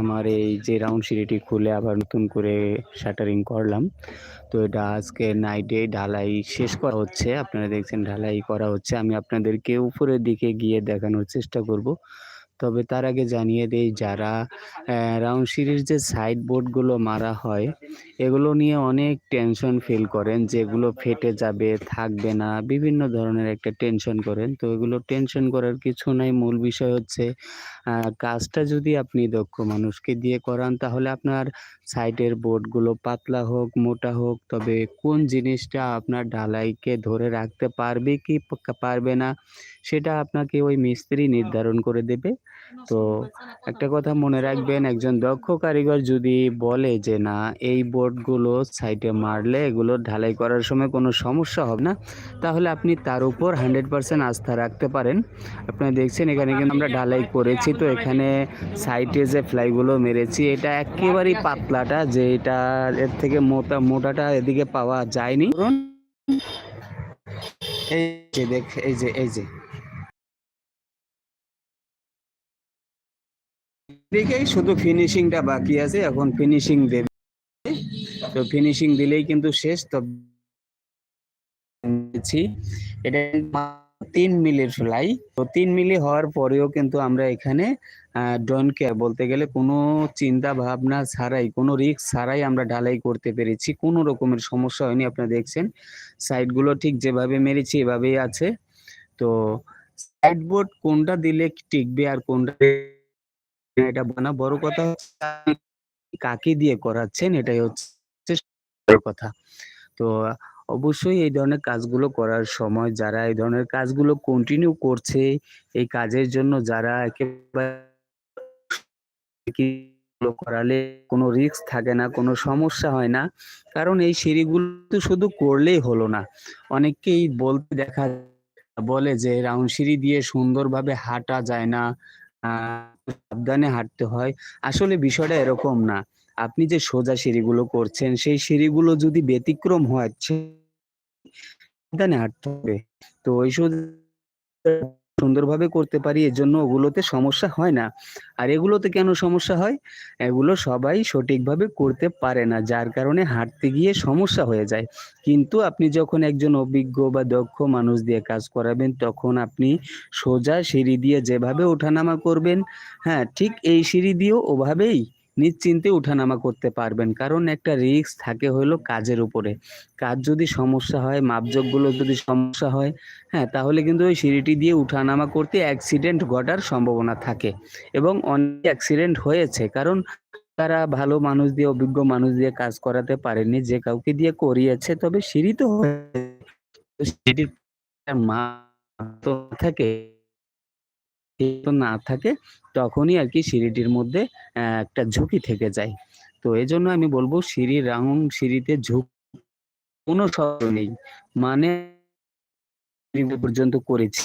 আমার এই যে রাউন্ড সিঁড়িটি খুলে আবার নতুন করে শাটারিং করলাম। তো এটা আজকে নাইটে ঢালাই শেষ করা হচ্ছে। আপনারা দেখছেন ঢালাই করা হচ্ছে। আমি আপনাদেরকে উপরের দিকে গিয়ে দেখানোর চেষ্টা করব। তবে তার আগে জানিয়ে দেই, যারা রাউন্ড সিঁড়ির যে সাইড বোর্ডগুলো মারা হয় এগুলো নিয়ে অনেক টেনশন ফিল করেন, যেগুলো ফেটে যাবে, থাকবে না, বিভিন্ন ধরনের একটা টেনশন করেন। তো এগুলো টেনশন করার কিছু নাই, মূল বিষয় হচ্ছে কাজটা যদি আপনি দক্ষ মানুষকে দিয়ে করান, তাহলে আপনার সাইডের বোর্ডগুলো পাতলা হোক, মোটা হোক, তবে কোন জিনিসটা আপনার ঢালাইকে ধরে রাখতে পারবে কি পারবে না, সেটা আপনাকে ওই মিস্ত্রি নির্ধারণ করে দেবে। তো একটা কথা মনে রাখবেন একজন দক্ষ কারিগর যদি বলে যে না এই বোর্ডগুলো সাইডে মারলে এগুলো ঢালাই করার সময় কোনো সমস্যা হবে না তাহলে আপনি তার উপর হান্ড্রেড পারসেন্ট আস্থা রাখতে পারেন। আপনারা দেখছেন এখানে কিন্তু আমরা ঢালাই করেছি তো এখানে সাইডে যে ফ্লাইগুলো মেরেছি এটা একেবারেই পাতলাটা যে এটা এর থেকে মোটা মোটাটা এদিকে পাওয়া যায়নি। এই যে দেখ এই যে এই যে। দিকেই শুধু ফিনিশিংটা বাকি আছে, এখন ফিনিশিং দেবে। তো ফিনিশিং দিলেই কিন্তু শেষ, তো এটা তিন মিলির ফ্লাই তো তিন মিলি হওয়ার পরেও কিন্তু আমরা এখানে ডন কেয়ার বলতে গেলে কোনো চিন্তা ভাবনা ছাড়াই, কোনো রিস্ক ছাড়াই আমরা ঢালাই করতে পেরেছি। কোনো রকমের সমস্যা হয়নি, আপনারা দেখছেন। সাইডগুলো ঠিক যেভাবে মেরেছি, এভাবেই আছে। তো সাইডবোর্ড কোনটা দিলে টিকবে আর কোনটা এটা বানা, বড় কথা কাকে দিয়ে করাচ্ছেন, এটাই হচ্ছে কথা। তো অবশ্যই এই ধরনের কাজগুলো করার সময় যারা এই ধরনের কাজগুলো কন্টিনিউ করছে, এই কাজের জন্য যারা একেবারে করালে কোনো রিস্ক থাকে না, কোনো সমস্যা হয় না। কারণ এই সিঁড়িগুলো তো শুধু করলেই হলো না। অনেককেই বলতে দেখা বলে যে, রাউন্ড সিঁড়ি দিয়ে সুন্দরভাবে হাঁটা যায় না। সাবধানে হাঁটতে হয়। আসলে বিষয়টা এরকম না। আপনি যে সোজা সিঁড়িগুলো করছেন, সেই সিঁড়িগুলো যদি ব্যতিক্রম হয় সাবধানে হাঁটতে হবে। তো ওই সুন্দরভাবে করতে পারি এর জন্য ওগুলোতে সমস্যা হয় না। আর এগুলোতে কেন সমস্যা হয়? এগুলো সবাই সঠিকভাবে করতে পারে না, যার কারণে হাঁটতে গিয়ে সমস্যা হয়ে যায়। কিন্তু আপনি যখন একজন অভিজ্ঞ বা দক্ষ মানুষ দিয়ে কাজ করাবেন, তখন আপনি সোজা সিঁড়ি দিয়ে যেভাবে ওঠানামা করবেন হ্যাঁ ঠিক এই সিঁড়ি দিয়েও ওভাবেই নিশ্চিন্তে উঠানামা করতে পারবেন। কারণ একটা রিস্ক থাকে হলো কাজের উপরে। কাজ যদি সমস্যা হয় মাপজোকগুলো যদি সমস্যা হয় হ্যাঁ তাহলে কিন্তু ওই সিঁড়িটি দিয়ে উঠানামা করতে অ্যাক্সিডেন্ট ঘটার সম্ভাবনা থাকে। এবং অনেক অ্যাক্সিডেন্ট হয়েছে। কারণ তারা ভালো মানুষ দিয়ে, অভিজ্ঞ মানুষ দিয়ে কাজ করাতে পারেনি যে কাউকে দিয়ে করিয়েছে। তবে সিঁড়ি তো সিঁড়িটির মা তো থাকে। না থাকে তখনই আর কি সিঁড়িটির মধ্যে একটা ঝুঁকি থেকে যায়। তো এই জন্য আমি বলব সিঁড়ির রাউন্ড সিঁড়িতে ঝুঁক কোনো শব্দ নেই। মানে পর্যন্ত করেছি।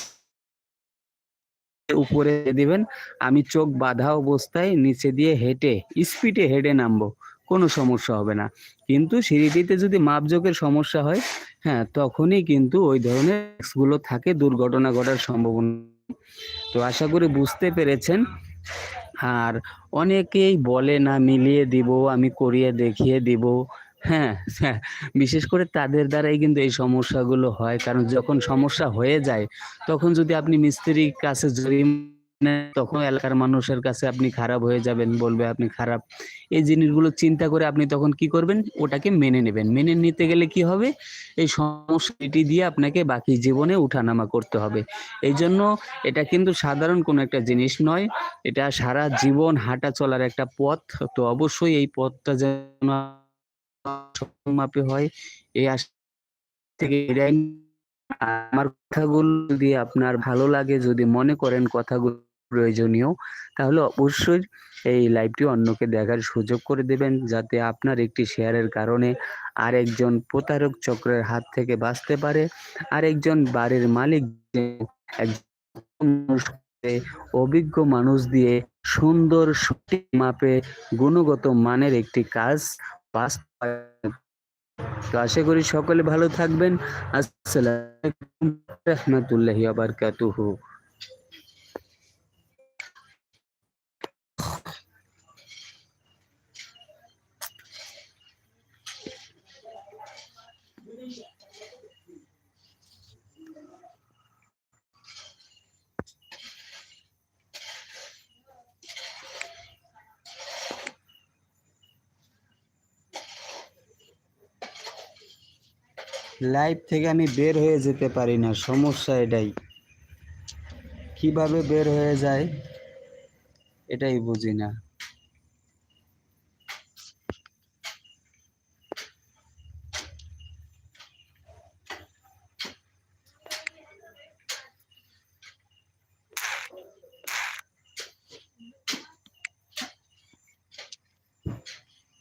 উপরে দিবেন, আমি চোখ বাঁধা অবস্থায় নিচে দিয়ে হেঁটে স্পিডে হেঁটে নামবো, কোনো সমস্যা হবে না। কিন্তু সিঁড়িটিতে যদি মাপজোকের সমস্যা হয় হ্যাঁ তখনই কিন্তু ওই ধরনের থাকে, দুর্ঘটনা ঘটার সম্ভাবনা। তো আশা করি বুঝতে পেরেছেন। আর অনেকেই বলে না, মিলিয়ে দিব, আমি করিয়ে দেখিয়ে দিব। হ্যাঁ হ্যাঁ বিশেষ করে তাদের দ্বারাই কিন্তু এই সমস্যাগুলো হয়। কারণ যখন সমস্যা হয়ে যায়, তখন যদি আপনি মিস্ত্রির কাছে যদি তখন এলাকার মানুষের কাছে আপনি খারাপ হয়ে যাবেন, বলবে আপনি খারাপ। এই জিনিসগুলো চিন্তা করে আপনি তখন কি করবেন? ওটাকে মেনে নেবেন। মেনে নিতে গেলে কি হবে? এই সমস্যাটি দিয়ে আপনাকে বাকি জীবনে উঠানামা করতে হবে। এই জন্য এটা কিন্তু সাধারণ কোনো একটা জিনিস নয়। এটা সারা জীবন হাঁটা চলার একটা পথ। তো অবশ্যই এই পথটা যেন মাপে হয়। এই আশ থেকে আমার কথাগুলো যদি আপনার ভালো লাগে, যদি মনে করেন কথাগুলো প্রয়োজনীয়, তাহলে অবশ্যই এই লাইভটি অন্যকে দেখার সুযোগ করে দেবেন যাতে আপনার একটি শেয়ারের কারণে আরেকজন প্রতারক চক্রের হাত থেকে বাঁচতে পারে। আরেকজন বাড়ির মালিক অভিজ্ঞ মানুষ দিয়ে সুন্দর সঠিক মাপে গুণগত মানের একটি কাজ তো আশা করি সকলে ভালো থাকবেন। আসসালাম রহমতুল্লাহি আবরকাতুহু লাইভ থেকে আমি বের হয়ে যেতে পারি না, সমস্যা এটাই। কীভাবে বের হয়ে যায়, এটাই বুঝি না।